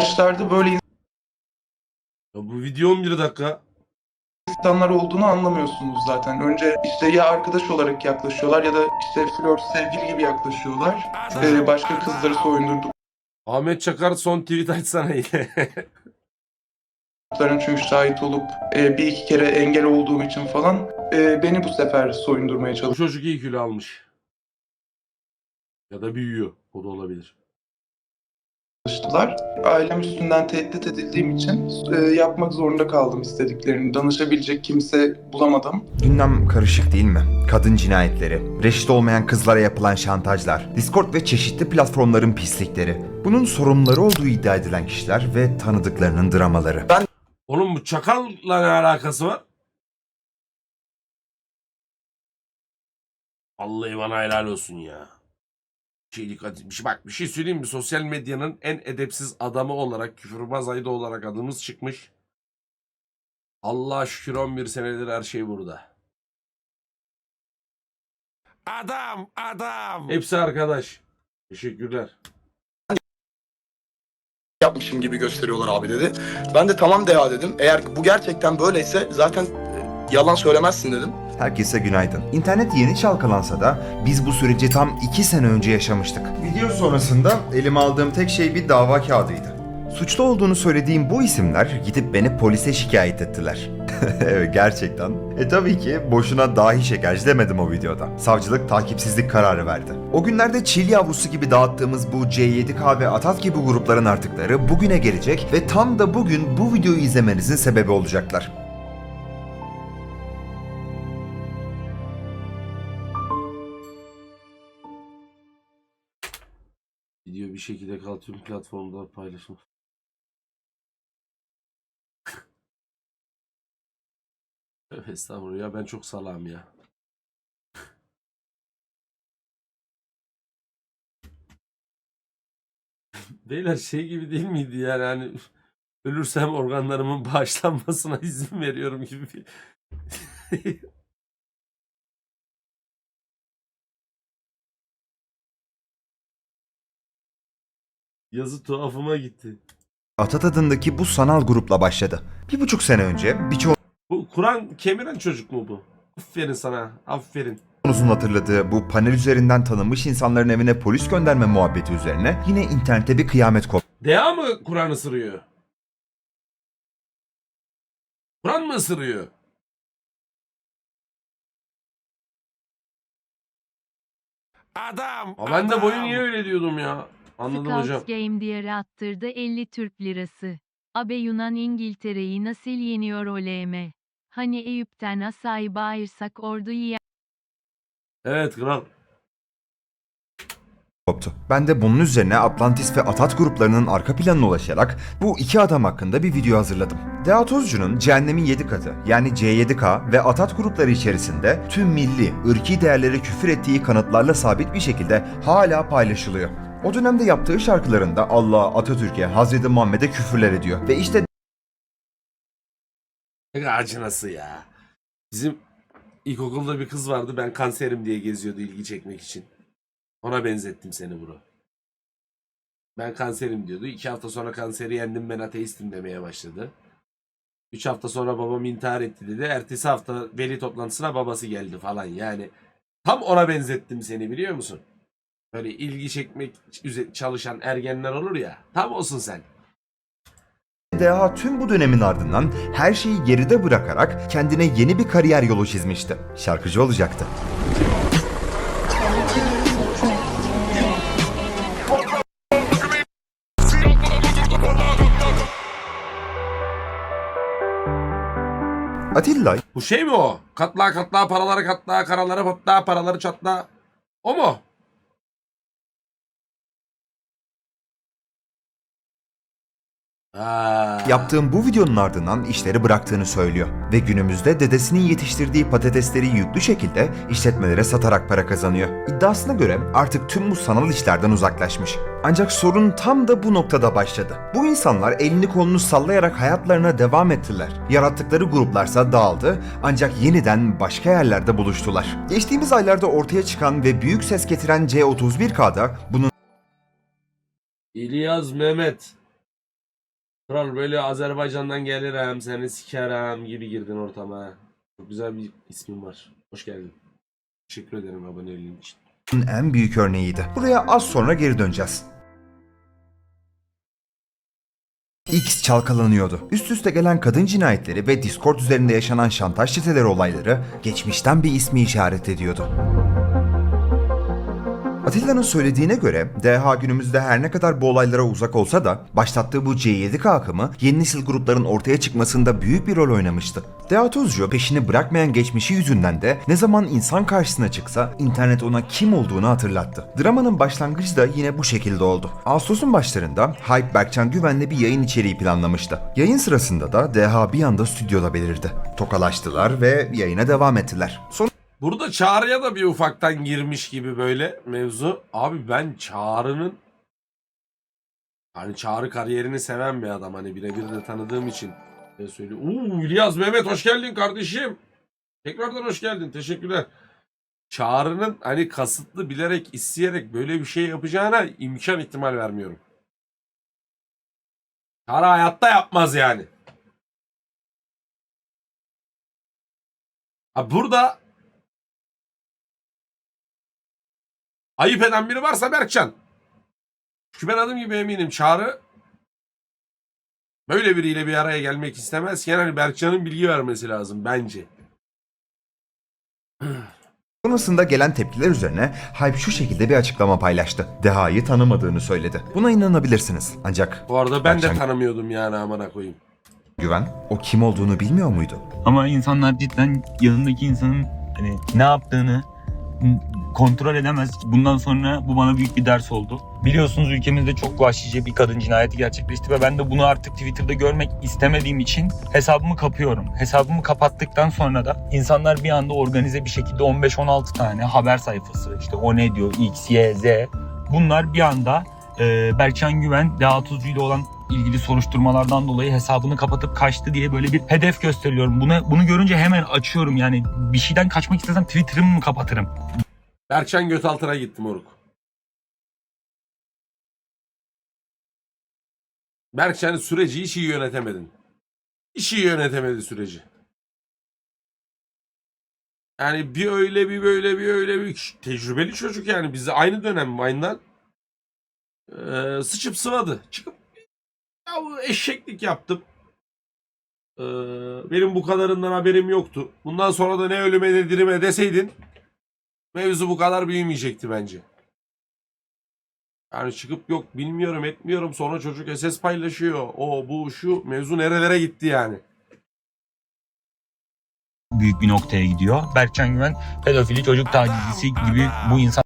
yaşlarda böyle Ya bu video 11 dakika. insanlar olduğunu anlamıyorsunuz zaten. Önce işte ya arkadaş olarak yaklaşıyorlar ya da işte flört, sevgili gibi yaklaşıyorlar. Ee, başka kızları soyundurduklarını Ahmet Çakar son tweet açsana yine. çünkü şahit olup e, bir iki kere engel olduğum için falan e, beni bu sefer soyundurmaya bu çocuk iyi kilo almış. Ya da büyüyor. O da olabilir. Çalıştılar. Ailem üstünden tehdit edildiğim için e, yapmak zorunda kaldım istediklerini. Danışabilecek kimse bulamadım. Gündem karışık değil mi? Kadın cinayetleri, reşit olmayan kızlara yapılan şantajlar, Discord ve çeşitli platformların pislikleri. Bunun sorumluları olduğu iddia edilen kişiler ve tanıdıklarının dramaları. Oğlum bu çakalla ne alakası var? Vallahi bana helal olsun ya. Şey dikkat bir şey bak bir şey söyleyeyim mi? Sosyal medyanın en edepsiz adamı olarak küfürbaz ayda olarak adımız çıkmış. Allah şükür 11 senedir her şey burada. Adam adam. Hepsi arkadaş. Teşekkürler. yapmışım gibi gösteriyorlar abi dedi. Ben de tamam Deha dedim. Eğer bu gerçekten böyleyse zaten e, yalan söylemezsin dedim. Herkese günaydın. İnternet yeni çalkalansa da biz bu süreci tam 2 sene önce yaşamıştık. Video sonrasında elime aldığım tek şey bir dava kağıdıydı. Suçlu olduğunu söylediğim bu isimler gidip beni polise şikayet ettiler. evet gerçekten. E tabii ki boşuna dahi şekerci demedim o videoda. Savcılık takipsizlik kararı verdi. O günlerde çil yavrusu gibi dağıttığımız bu C7K ve Atat gibi grupların artıkları bugüne gelecek ve tam da bugün bu videoyu izlemenizin sebebi olacaklar. Bir şekilde kal tüm platformda paylaşım. Estağfurullah ya ben çok salam ya. Beyler şey gibi değil miydi yani hani ölürsem organlarımın bağışlanmasına izin veriyorum gibi bir... Yazı tuhafıma gitti. Atat adındaki bu sanal grupla başladı. Bir buçuk sene önce birçoğunuzun Bu Kur'an kemiren çocuk mu bu? Aferin sana. Aferin. hatırladığı bu panel üzerinden tanınmış insanların evine polis gönderme muhabbeti üzerine yine internette bir kıyamet koptu. Dea mı Kur'an ısırıyor? Kur'an mı ısırıyor? Adam. Aa, ben de boyu niye öyle diyordum ya? Anladım Scouts hocam. Game diğeri attırdı 50 Türk lirası. Abe Yunan İngiltere'yi nasıl yeniyor oleme? Hani Eyüp'ten asayı bağırsak ordu yiyen Evet kral. koptu. Ben de bunun üzerine Atlantis ve Atat gruplarının arka planına ulaşarak bu iki adam hakkında bir video hazırladım. Dea Tozcu'nun Cehennemin 7 katı yani C7K ve Atat grupları içerisinde tüm milli, ırki değerlere küfür ettiği kanıtlarla sabit bir şekilde hala paylaşılıyor. O dönemde yaptığı şarkılarında Allah'a, Atatürk'e, Hazreti Muhammed'e küfürler ediyor. Ve işte Ne acınası ya. Bizim ilkokulda bir kız vardı ben kanserim diye geziyordu ilgi çekmek için. Ona benzettim seni bro. Ben kanserim diyordu. İki hafta sonra kanseri yendim ben ateistim demeye başladı. Üç hafta sonra babam intihar etti dedi. Ertesi hafta veli toplantısına babası geldi falan yani. Tam ona benzettim seni biliyor musun? Böyle ilgi çekmek çalışan ergenler olur ya. Tam olsun sen. Deha tüm bu dönemin ardından her şeyi geride bırakarak kendine yeni bir kariyer yolu çizmişti. Şarkıcı olacaktı. Atilla Bu şey mi o? Katla katla paraları katla karaları patla paraları çatla. O mu? Yaptığım bu videonun ardından işleri bıraktığını söylüyor ve günümüzde dedesinin yetiştirdiği patatesleri yüklü şekilde işletmelere satarak para kazanıyor. İddiasına göre artık tüm bu sanal işlerden uzaklaşmış. Ancak sorun tam da bu noktada başladı. Bu insanlar elini kolunu sallayarak hayatlarına devam ettiler. Yarattıkları gruplarsa dağıldı ancak yeniden başka yerlerde buluştular. Geçtiğimiz aylarda ortaya çıkan ve büyük ses getiren C31K'da bunun İlyas Mehmet. Kral böyle Azerbaycan'dan gelirim seni sikerim gibi girdin ortama. Çok güzel bir ismin var. Hoş geldin. Teşekkür ederim aboneliğin için. en büyük örneğiydi. Buraya az sonra geri döneceğiz. X çalkalanıyordu. Üst üste gelen kadın cinayetleri ve Discord üzerinde yaşanan şantaj çeteleri olayları geçmişten bir ismi işaret ediyordu. Atilla'nın söylediğine göre DH günümüzde her ne kadar bu olaylara uzak olsa da başlattığı bu C7K akımı yeni nesil grupların ortaya çıkmasında büyük bir rol oynamıştı. DH Tuzcu peşini bırakmayan geçmişi yüzünden de ne zaman insan karşısına çıksa internet ona kim olduğunu hatırlattı. Dramanın başlangıcı da yine bu şekilde oldu. Ağustos'un başlarında Hype Berkcan Güven'le bir yayın içeriği planlamıştı. Yayın sırasında da DH bir anda stüdyoda belirdi. Tokalaştılar ve yayına devam ettiler. Son Burada Çağrı'ya da bir ufaktan girmiş gibi böyle mevzu. Abi ben Çağrı'nın hani Çağrı kariyerini seven bir adam hani birebir de tanıdığım için ne söylüyor. Uuu İlyas Mehmet hoş geldin kardeşim. Tekrardan hoş geldin. Teşekkürler. Çağrı'nın hani kasıtlı bilerek isteyerek böyle bir şey yapacağına imkan ihtimal vermiyorum. Çağrı hayatta yapmaz yani. Ha burada ayıp eden biri varsa Berkcan. Çünkü ben adım gibi eminim Çağrı böyle biriyle bir araya gelmek istemez. Yani hani Berkcan'ın bilgi vermesi lazım bence. Sonrasında gelen tepkiler üzerine Hype şu şekilde bir açıklama paylaştı. Deha'yı tanımadığını söyledi. Buna inanabilirsiniz. Ancak Bu arada ben de Berkcan- tanımıyordum yani amına koyayım. Güven o kim olduğunu bilmiyor muydu? Ama insanlar cidden yanındaki insanın hani ne yaptığını kontrol edemez. Bundan sonra bu bana büyük bir ders oldu. Biliyorsunuz ülkemizde çok vahşice bir kadın cinayeti gerçekleşti ve ben de bunu artık Twitter'da görmek istemediğim için hesabımı kapıyorum. Hesabımı kapattıktan sonra da insanlar bir anda organize bir şekilde 15-16 tane haber sayfası işte o ne diyor X, Y, Z bunlar bir anda e, Berkcan Güven Deha Tuzcu ile olan ilgili soruşturmalardan dolayı hesabını kapatıp kaçtı diye böyle bir hedef gösteriyorum. Bunu bunu görünce hemen açıyorum. Yani bir şeyden kaçmak istesem Twitter'ımı mı kapatırım? Berkcan Götaltır'a gitti moruk. Berkcan süreci hiç iyi yönetemedin. Hiç iyi yönetemedi süreci. Yani bir öyle bir böyle bir öyle bir tecrübeli çocuk yani bizi aynı dönem Vine'dan ee, sıçıp sıvadı. Çıkıp ya eşeklik yaptım. Ee, benim bu kadarından haberim yoktu. Bundan sonra da ne ölüme ne dirime deseydin mevzu bu kadar büyümeyecekti bence. Yani çıkıp yok bilmiyorum etmiyorum sonra çocuk SS paylaşıyor. O bu şu mevzu nerelere gitti yani. Büyük bir noktaya gidiyor. Berkcan Güven pedofili çocuk tacizcisi gibi bu insan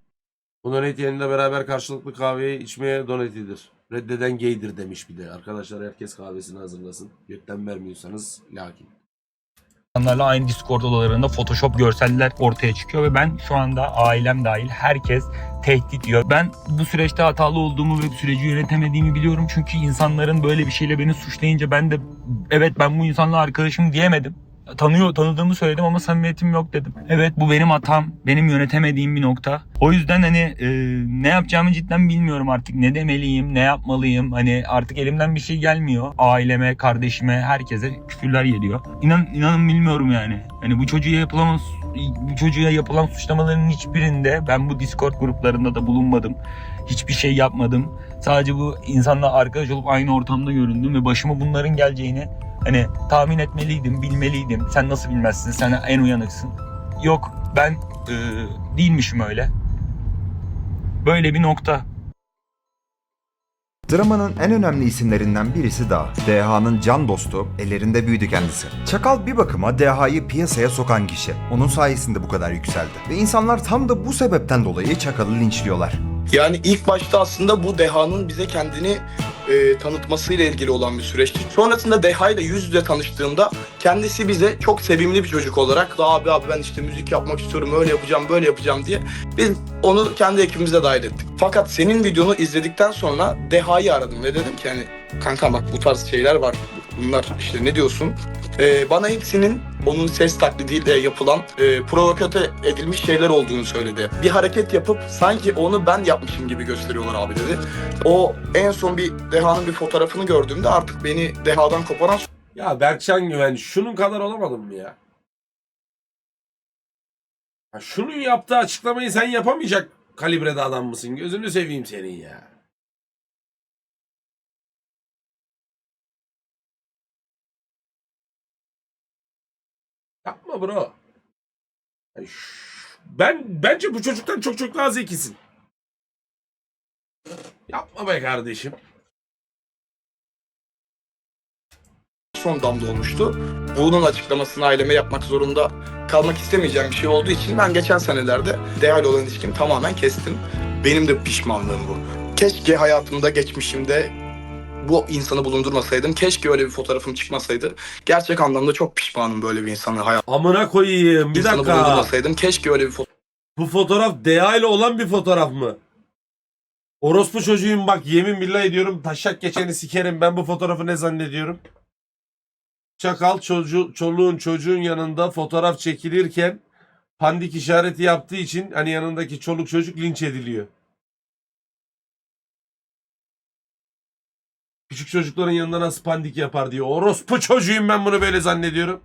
Bu donate yayınında beraber karşılıklı kahveyi içmeye donate'idir. Reddeden gaydir demiş bir de. Arkadaşlar herkes kahvesini hazırlasın. Götten vermiyorsanız lakin. İnsanlarla aynı Discord odalarında Photoshop görseller ortaya çıkıyor ve ben şu anda ailem dahil herkes tehdit diyor. Ben bu süreçte hatalı olduğumu ve süreci yönetemediğimi biliyorum. Çünkü insanların böyle bir şeyle beni suçlayınca ben de evet ben bu insanla arkadaşım diyemedim. Tanıyor, tanıdığımı söyledim ama samimiyetim yok dedim. Evet bu benim hatam. Benim yönetemediğim bir nokta. O yüzden hani e, ne yapacağımı cidden bilmiyorum artık. Ne demeliyim, ne yapmalıyım. Hani artık elimden bir şey gelmiyor. Aileme, kardeşime, herkese küfürler geliyor. İnan, inanın bilmiyorum yani. Hani bu çocuğa yapılan bu çocuğa yapılan suçlamaların hiçbirinde ben bu Discord gruplarında da bulunmadım. Hiçbir şey yapmadım. Sadece bu insanla arkadaş olup aynı ortamda göründüm ve başıma bunların geleceğini hani tahmin etmeliydim, bilmeliydim. Sen nasıl bilmezsin? Sen en uyanıksın. Yok ben e, değilmişim öyle. Böyle bir nokta. Dramanın en önemli isimlerinden birisi daha. DH'nın can dostu, ellerinde büyüdü kendisi. Çakal bir bakıma DH'yı piyasaya sokan kişi. Onun sayesinde bu kadar yükseldi. Ve insanlar tam da bu sebepten dolayı Çakal'ı linçliyorlar. Yani ilk başta aslında bu Deha'nın bize kendini e, tanıtmasıyla ilgili olan bir süreçti. Sonrasında Deha ile yüz yüze tanıştığımda kendisi bize çok sevimli bir çocuk olarak "La abi abi ben işte müzik yapmak istiyorum öyle yapacağım böyle yapacağım diye biz onu kendi ekibimize dahil ettik. Fakat senin videonu izledikten sonra Deha'yı aradım ve dedim ki hani kanka bak bu tarz şeyler var bunlar işte ne diyorsun? E, bana hepsinin onun ses taklidiyle yapılan e, provokatöre edilmiş şeyler olduğunu söyledi. Bir hareket yapıp sanki onu ben yapmışım gibi gösteriyorlar abi dedi. O en son bir Deha'nın bir fotoğrafını gördüğümde artık beni Deha'dan koparan Ya Berkcan Güven şunun kadar olamadın mı ya? ya? Şunun yaptığı açıklamayı sen yapamayacak kalibrede adam mısın? Gözünü seveyim senin ya. Yapma bro. Ben bence bu çocuktan çok çok daha zekisin. Yapma be kardeşim. son damla olmuştu. Bunun açıklamasını aileme yapmak zorunda kalmak istemeyeceğim bir şey olduğu için ben geçen senelerde ile olan ilişkimi tamamen kestim. Benim de pişmanlığım bu. Keşke hayatımda, geçmişimde bu insanı bulundurmasaydım. Keşke öyle bir fotoğrafım çıkmasaydı. Gerçek anlamda çok pişmanım böyle bir insanı hayatımda Amına koyayım. Bir dakika. bulundurmasaydım. Keşke öyle bir fotoğraf Bu fotoğraf DA ile olan bir fotoğraf mı? Orospu çocuğuyum bak yemin billah ediyorum taşak geçeni sikerim ben bu fotoğrafı ne zannediyorum? Çakal çocuğu, çoluğun çocuğun yanında fotoğraf çekilirken pandik işareti yaptığı için hani yanındaki çoluk çocuk linç ediliyor. Küçük çocukların yanında nasıl pandik yapar diyor. Orospu çocuğuyum ben bunu böyle zannediyorum.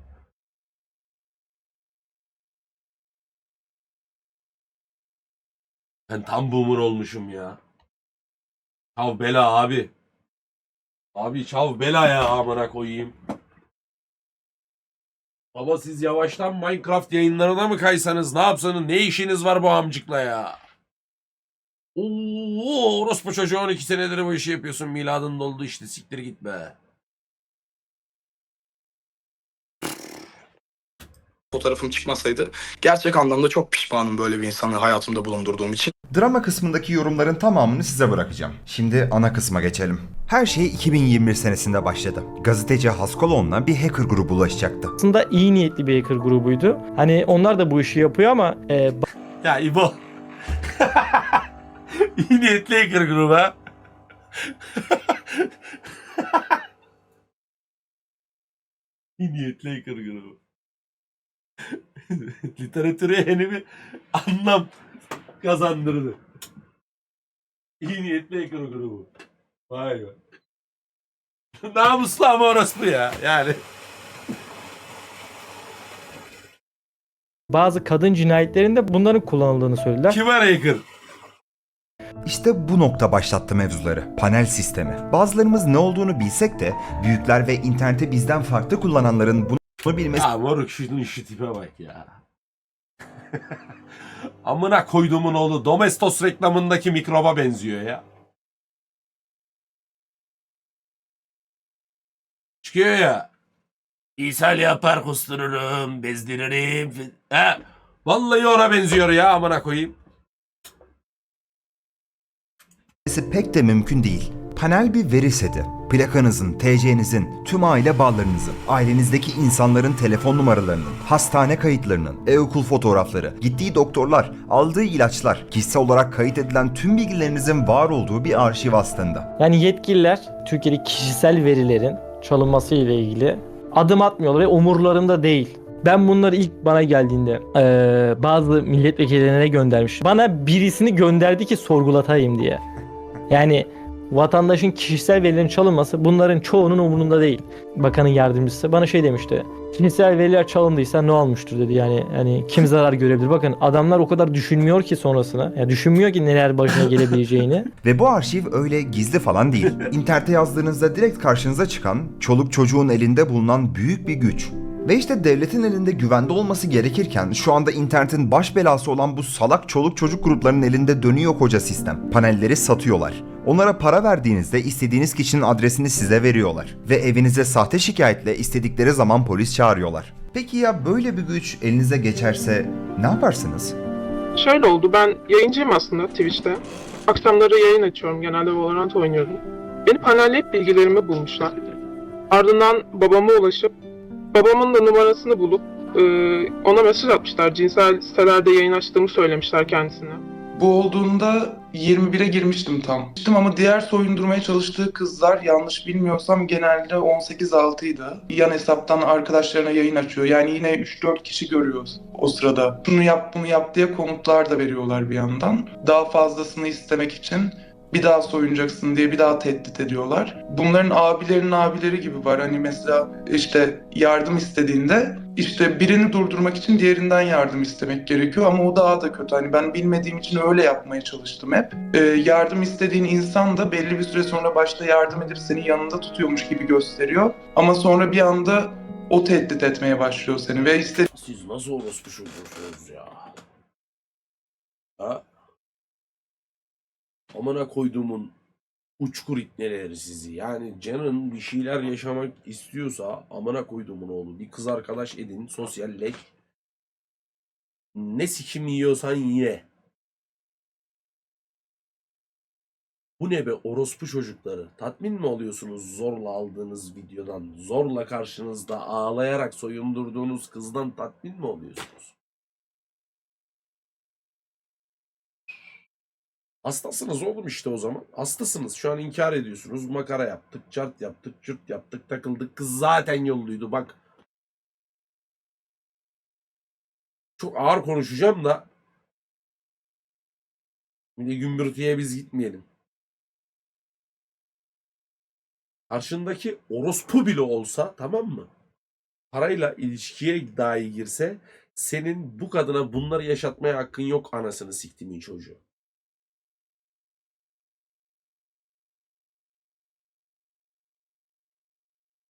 Ben tam boomer olmuşum ya. Çav bela abi. Abi çav bela ya amına koyayım. Baba siz yavaştan Minecraft yayınlarına mı kaysanız ne yapsanız ne işiniz var bu amcıkla ya? Oo, orospu çocuğu 12 senedir bu işi yapıyorsun miladın doldu işte siktir git be. fotoğrafım çıkmasaydı. Gerçek anlamda çok pişmanım böyle bir insanı hayatımda bulundurduğum için. Drama kısmındaki yorumların tamamını size bırakacağım. Şimdi ana kısma geçelim. Her şey 2021 senesinde başladı. Gazeteci Haskoloğlu'na bir hacker grubu ulaşacaktı. aslında iyi niyetli bir hacker grubuydu. Hani onlar da bu işi yapıyor ama e, Ya İbo. İyi niyetli hacker grubu ha. İyi niyetli hacker grubu. Literatüre yeni bir anlam kazandırdı. İyi niyetli hacker grubu. Vay be. Namuslu ama orospu ya. Yani. bazı kadın cinayetlerinde bunların kullanıldığını söylediler. Kim var hacker? İşte bu nokta başlattı mevzuları. Panel sistemi. Bazılarımız ne olduğunu bilsek de büyükler ve interneti bizden farklı kullananların bunu bilmesi Ya moruk şunun şu tipe bak ya. Amına koyduğumun oğlu Domestos reklamındaki mikroba benziyor ya. Çıkıyor ya. İshal yapar kustururum, bezdiririm. He. Vallahi ona benziyor ya amına koyayım. Pek de mümkün değil. Panel bir veri seti. Plakanızın, TC'nizin, tüm aile bağlarınızın, ailenizdeki insanların telefon numaralarının, hastane kayıtlarının, e-okul fotoğrafları, gittiği doktorlar, aldığı ilaçlar, kişisel olarak kayıt edilen tüm bilgilerinizin var olduğu bir arşiv aslında. Yani yetkililer Türkiye'de kişisel verilerin çalınması ile ilgili adım atmıyorlar ve umurlarında değil. Ben bunları ilk bana geldiğinde eee, bazı milletvekillerine göndermiş. Bana birisini gönderdi ki sorgulatayım diye. Yani vatandaşın kişisel verilerin çalınması bunların çoğunun umurunda değil. Bakanın yardımcısı bana şey demişti. Kişisel veriler çalındıysa ne olmuştur dedi yani hani kim zarar görebilir. Bakın adamlar o kadar düşünmüyor ki sonrasına. Yani düşünmüyor ki neler başına gelebileceğini. Ve bu arşiv öyle gizli falan değil. İnternete yazdığınızda direkt karşınıza çıkan, çoluk çocuğun elinde bulunan büyük bir güç. Ve işte devletin elinde güvende olması gerekirken şu anda internetin baş belası olan bu salak çoluk çocuk gruplarının elinde dönüyor koca sistem. Panelleri satıyorlar. Onlara para verdiğinizde istediğiniz kişinin adresini size veriyorlar. Ve evinize sahte şikayetle istedikleri zaman polis çağırıyorlar. Peki ya böyle bir güç elinize geçerse ne yaparsınız? Şöyle oldu ben yayıncıyım aslında Twitch'te. Akşamları yayın açıyorum genelde Valorant oynuyorum. Beni panelleyip bilgilerimi bulmuşlar. Ardından babama ulaşıp babamın da numarasını bulup e, ona mesaj atmışlar. Cinsel sitelerde yayın açtığımı söylemişler kendisine. Bu olduğunda 21'e girmiştim tam. Ama diğer soyundurmaya çalıştığı kızlar yanlış bilmiyorsam genelde 18-6'ydı. Yan hesaptan arkadaşlarına yayın açıyor. Yani yine 3-4 kişi görüyor o sırada. Şunu yap bunu yap diye komutlar da veriyorlar bir yandan. Daha fazlasını istemek için bir daha soyunacaksın diye bir daha tehdit ediyorlar. Bunların abilerinin abileri gibi var. Hani mesela işte yardım istediğinde işte birini durdurmak için diğerinden yardım istemek gerekiyor ama o daha da kötü. Hani ben bilmediğim için öyle yapmaya çalıştım hep. Ee, yardım istediğin insan da belli bir süre sonra başta yardım edip seni yanında tutuyormuş gibi gösteriyor. Ama sonra bir anda o tehdit etmeye başlıyor seni ve iste Siz nasıl orospu ya? Ha? Amına koyduğumun uçkur itneleri sizi. Yani canın bir şeyler yaşamak istiyorsa amına koyduğumun oğlu bir kız arkadaş edin sosyalleş. Ne sikim yiyorsan ye. Bu ne be orospu çocukları? Tatmin mi oluyorsunuz zorla aldığınız videodan? Zorla karşınızda ağlayarak soyundurduğunuz kızdan tatmin mi oluyorsunuz? Hastasınız oğlum işte o zaman. Hastasınız. Şu an inkar ediyorsunuz. Makara yaptık, çart yaptık, cırt yaptık, takıldık. Kız zaten yolluydu bak. Çok ağır konuşacağım da. De gümbürtüye biz gitmeyelim. Karşındaki orospu bile olsa tamam mı? Parayla ilişkiye dahi girse senin bu kadına bunları yaşatmaya hakkın yok anasını siktimin çocuğu.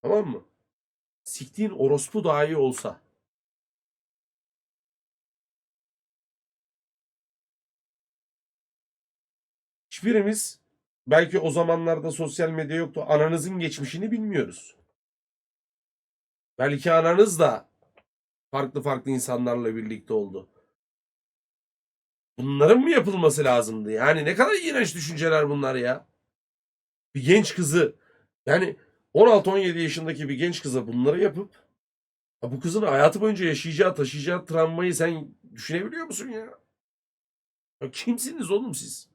Tamam mı? Siktiğin orospu dahi olsa. Hiçbirimiz belki o zamanlarda sosyal medya yoktu. Ananızın geçmişini bilmiyoruz. Belki ananız da farklı farklı insanlarla birlikte oldu. Bunların mı yapılması lazımdı? Yani ne kadar iğrenç düşünceler bunlar ya. Bir genç kızı yani 16-17 yaşındaki bir genç kıza bunları yapıp ya bu kızın hayatı boyunca yaşayacağı, taşıyacağı travmayı sen düşünebiliyor musun ya? ya kimsiniz oğlum siz?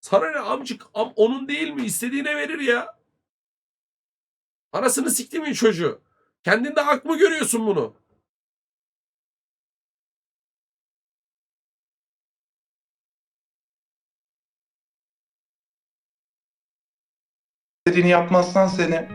Sana ne amcık? Am onun değil mi? İstediğine verir ya. Anasını siktimin çocuğu. Kendinde hak mı görüyorsun bunu? İstediğini yapmazsan seni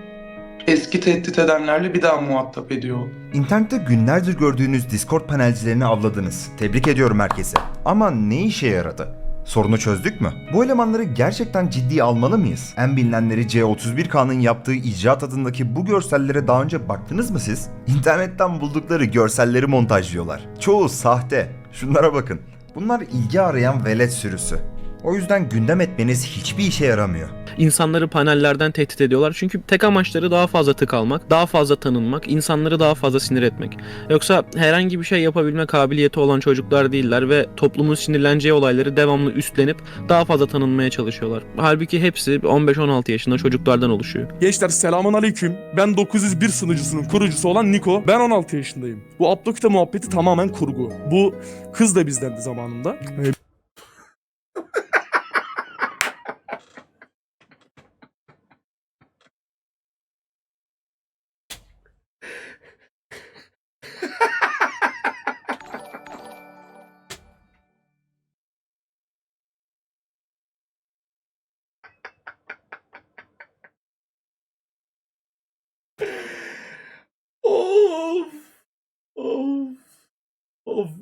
eski tehdit edenlerle bir daha muhatap ediyor. İnternette günlerdir gördüğünüz Discord panelcilerini avladınız. Tebrik ediyorum herkese. Ama ne işe yaradı? Sorunu çözdük mü? Bu elemanları gerçekten ciddiye almalı mıyız? En bilinenleri C31K'nın yaptığı icraat adındaki bu görsellere daha önce baktınız mı siz? İnternetten buldukları görselleri montajlıyorlar. Çoğu sahte. Şunlara bakın. Bunlar ilgi arayan velet sürüsü. O yüzden gündem etmeniz hiçbir işe yaramıyor. İnsanları panellerden tehdit ediyorlar. Çünkü tek amaçları daha fazla tık almak, daha fazla tanınmak, insanları daha fazla sinir etmek. Yoksa herhangi bir şey yapabilme kabiliyeti olan çocuklar değiller ve toplumun sinirleneceği olayları devamlı üstlenip daha fazla tanınmaya çalışıyorlar. Halbuki hepsi 15-16 yaşında çocuklardan oluşuyor. Gençler selamun aleyküm. Ben 901 sunucusunun kurucusu olan Niko. Ben 16 yaşındayım. Bu Abdokite muhabbeti tamamen kurgu. Bu kız da bizdendi zamanında.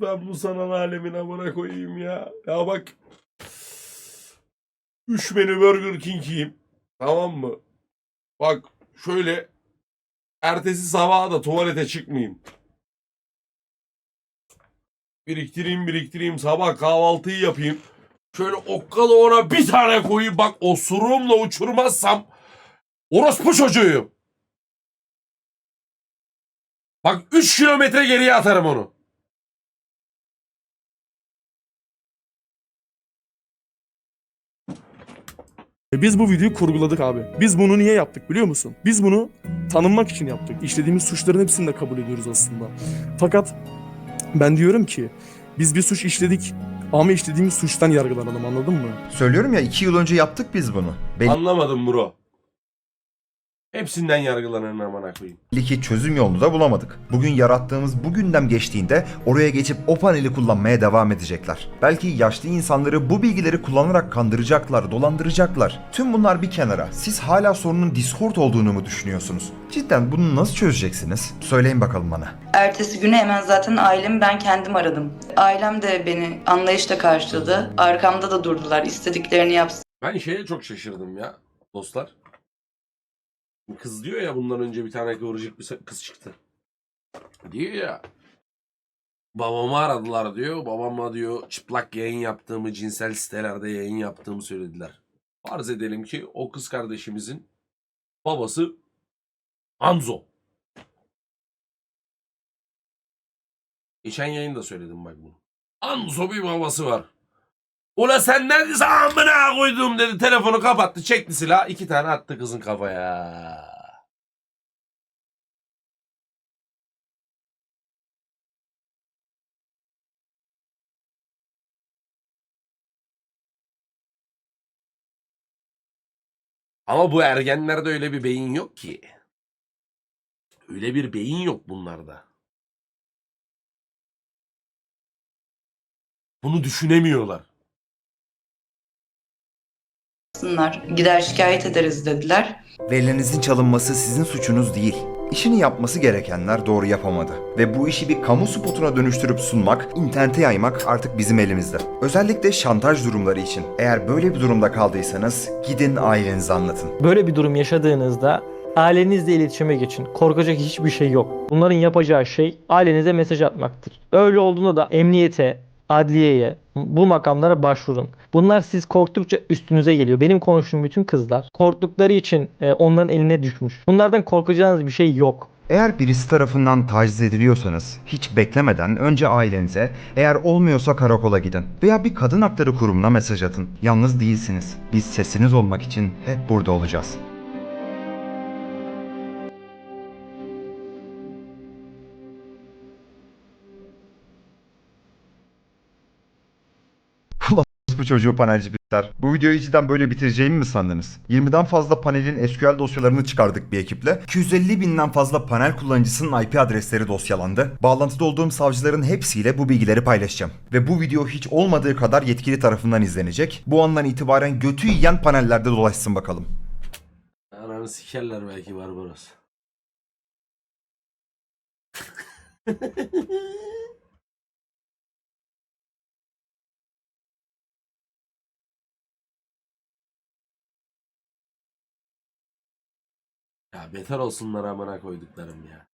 ben bu sanal alemin amına koyayım ya. Ya bak. Üç menü Burger King. Tamam mı? Bak şöyle ertesi sabaha da tuvalete çıkmayayım. Biriktireyim biriktireyim sabah kahvaltıyı yapayım. Şöyle okkalı ona bir tane koyayım bak osuruğumla uçurmazsam orospu çocuğuyum. Bak 3 kilometre geriye atarım onu. Biz bu videoyu kurguladık abi. Biz bunu niye yaptık biliyor musun? Biz bunu tanınmak için yaptık. İşlediğimiz suçların hepsini de kabul ediyoruz aslında. Fakat ben diyorum ki biz bir suç işledik. ama işlediğimiz suçtan yargılanalım anladın mı? Söylüyorum ya 2 yıl önce yaptık biz bunu. Belli Anlamadım bro. Hepsinden yargılanın amına koyayım. ki çözüm yolunu da bulamadık. Bugün yarattığımız bu gündem geçtiğinde oraya geçip o paneli kullanmaya devam edecekler. Belki yaşlı insanları bu bilgileri kullanarak kandıracaklar, dolandıracaklar. Tüm bunlar bir kenara. Siz hala sorunun Discord olduğunu mu düşünüyorsunuz? Cidden bunu nasıl çözeceksiniz? Söyleyin bakalım bana. Ertesi günü hemen zaten ailemi ben kendim aradım. Ailem de beni anlayışla karşıladı. Arkamda da durdular. İstediklerini yapsın. Ben şeye çok şaşırdım ya dostlar. Kız diyor ya bundan önce bir tane kıvırcık bir kız çıktı. Diyor ya. Babamı aradılar diyor. Babama diyor çıplak yayın yaptığımı, cinsel sitelerde yayın yaptığımı söylediler. Farz edelim ki o kız kardeşimizin babası Hanzo. Geçen yayında söyledim bak bunu. Hanzo bir babası var. Ula sen ne kız amına koydum dedi. Telefonu kapattı çekti silah. iki tane attı kızın kafaya. Ama bu ergenlerde öyle bir beyin yok ki. Öyle bir beyin yok bunlarda. Bunu düşünemiyorlar. Yapsınlar. Gider şikayet ederiz dediler. Verilerinizin çalınması sizin suçunuz değil. İşini yapması gerekenler doğru yapamadı. Ve bu işi bir kamu spotuna dönüştürüp sunmak, internete yaymak artık bizim elimizde. Özellikle şantaj durumları için. Eğer böyle bir durumda kaldıysanız gidin ailenize anlatın. Böyle bir durum yaşadığınızda ailenizle iletişime geçin. Korkacak hiçbir şey yok. Bunların yapacağı şey ailenize mesaj atmaktır. Öyle olduğunda da emniyete, adliyeye, bu makamlara başvurun. Bunlar siz korktukça üstünüze geliyor. Benim konuştuğum bütün kızlar korktukları için e, onların eline düşmüş. Bunlardan korkacağınız bir şey yok. Eğer birisi tarafından taciz ediliyorsanız hiç beklemeden önce ailenize, eğer olmuyorsa karakola gidin. Veya bir kadın hakları kurumuna mesaj atın. Yalnız değilsiniz. Biz sesiniz olmak için hep burada olacağız. Bu çocuğu panelci bitler. Bu videoyu cidden böyle bitireceğimi mi sandınız? 20'den fazla panelin SQL dosyalarını çıkardık bir ekiple. 250 binden fazla panel kullanıcısının IP adresleri dosyalandı. Bağlantıda olduğum savcıların hepsiyle bu bilgileri paylaşacağım. Ve bu video hiç olmadığı kadar yetkili tarafından izlenecek. Bu andan itibaren götü yiyen panellerde dolaşsın bakalım. Ananı sikerler belki Barbaros. ya beter olsunlar amına koyduklarım ya.